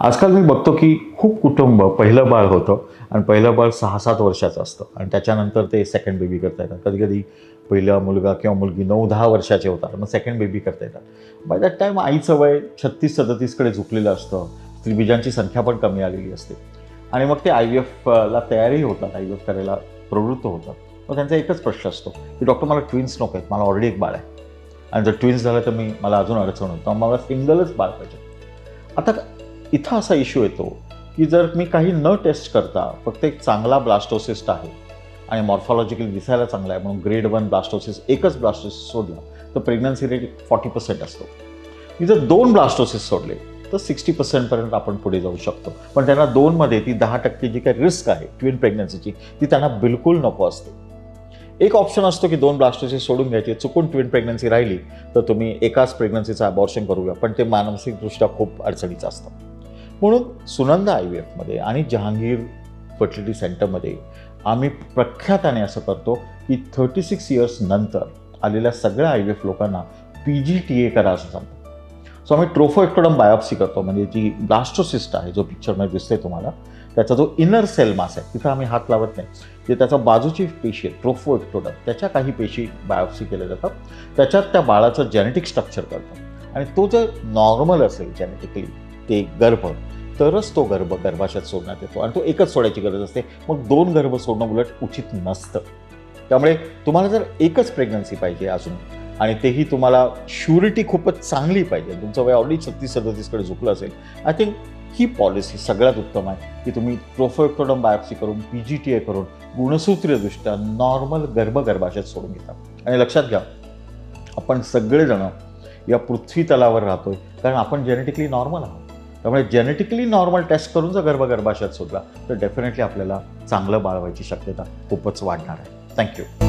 आजकाल मी बघतो की खूप कुटुंब पहिलं बाळ होतं आणि पहिलं बाळ सहा सात वर्षाचं असतं आणि त्याच्यानंतर ते सेकंड बेबी करता येतात. कधी कधी पहिला मुलगा किंवा मुलगी नऊ दहा वर्षाचे होतात मग सेकंड बेबी करता येतात. बाय दॅट टाईम आईचं वय छत्तीस सदतीसकडे झुकलेलं असतं. स्त्रीबीजांची संख्या पण कमी आलेली असते. आणि मग ते आय व्ही एफला तयारी होतात आय व्ही एफ करायला प्रवृत्त होतात. मग त्यांचा एकच प्रश्न असतो की डॉक्टर मला ट्विन्स नको आहेत मला ऑलरेडी एक बाळ आहे. आणि जर ट्विन्स झालं तर मी मला अजून अडचण होतं मला सिंगलच बाळ पाहिजे. आता इथं असा इश्यू येतो की जर मी काही न टेस्ट करता फक्त एक चांगला ब्लास्टोसिस्ट आहे आणि मॉर्फॉलॉजिकली दिसायला चांगला आहे म्हणून ग्रेड वन ब्लास्टोसिस एकच ब्लास्टोसिस सोडला तर प्रेग्नन्सी रेट फॉर्टी पर्सेंट असतो. मी जर दोन ब्लास्टोसिस सोडले तर सिक्स्टी पर्सेंटपर्यंत आपण पुढे जाऊ शकतो. पण त्यांना दोनमध्ये ती दहा टक्के जी काही रिस्क आहे ट्विन प्रेग्नन्सीची ती त्यांना बिलकुल नको असते. एक ऑप्शन असतो की दोन ब्लास्टोसिस सोडून घ्यायचे चुकून ट्विन प्रेग्नन्सी राहिली तर तुम्ही एकाच प्रेग्नन्सीचं अबॉर्शन करूया पण ते मानसिकदृष्ट्या खूप अडचणीचं असतं. म्हणून सुनंदा आय व्ही एफमध्ये आणि जहांगीर फर्टिलिटी सेंटरमध्ये आम्ही प्रख्याताने असं करतो की थर्टी सिक्स इयर्स नंतर आलेल्या सगळ्या आय व्ही एफ लोकांना पी जी टी ए करा असं सांगतो. सो आम्ही ट्रोफोएक्टोडम बायोप्सी करतो. म्हणजे जी ब्लास्टोसिस्ट आहे जो पिक्चरमध्ये दिसते तुम्हाला त्याचा जो इनर सेल मास आहे तिथं आम्ही हात लावत नाही. जे त्याचा बाजूची पेशी आहे ट्रोफोएक्टोडम त्याच्या काही पेशी बायोप्सी केल्या जातात. त्याच्यात त्या बाळाचं जेनेटिक स्ट्रक्चर करतो आणि तो जर नॉर्मल असेल जेनेटिकली ते गर्भ तरच तो गर्भ गर्भाशयात सोडण्यात येतो आणि तो एकच सोडायची गरज असते. मग दोन गर्भ सोडणं उलट उचित नसतं. त्यामुळे तुम्हाला जर एकच प्रेग्नन्सी पाहिजे अजून आणि तेही तुम्हाला श्युरिटी खूपच चांगली पाहिजे तुमचं वय ऑलरेडी छत्तीस सदतीसकडे झुकलं असेल आय थिंक ही पॉलिसी सगळ्यात उत्तम आहे की तुम्ही ट्रोफोएक्टोडम बायोप्सी करून पी जी टी ए करून गुणसूत्रीयदृष्ट्या नॉर्मल गर्भ गर्भाशयात सोडून घेता आणि लक्षात घ्या आपण सगळेजण या पृथ्वी तलावर राहतोय कारण आपण जेनेटिकली नॉर्मल आहोत. त्यामुळे जेनेटिकली नॉर्मल टेस्ट करून जर गर्भ गर्भाशयात सोडला तर डेफिनेटली आपल्याला चांगलं बाळवायची शक्यता खूपच वाढणार आहे. थँक्यू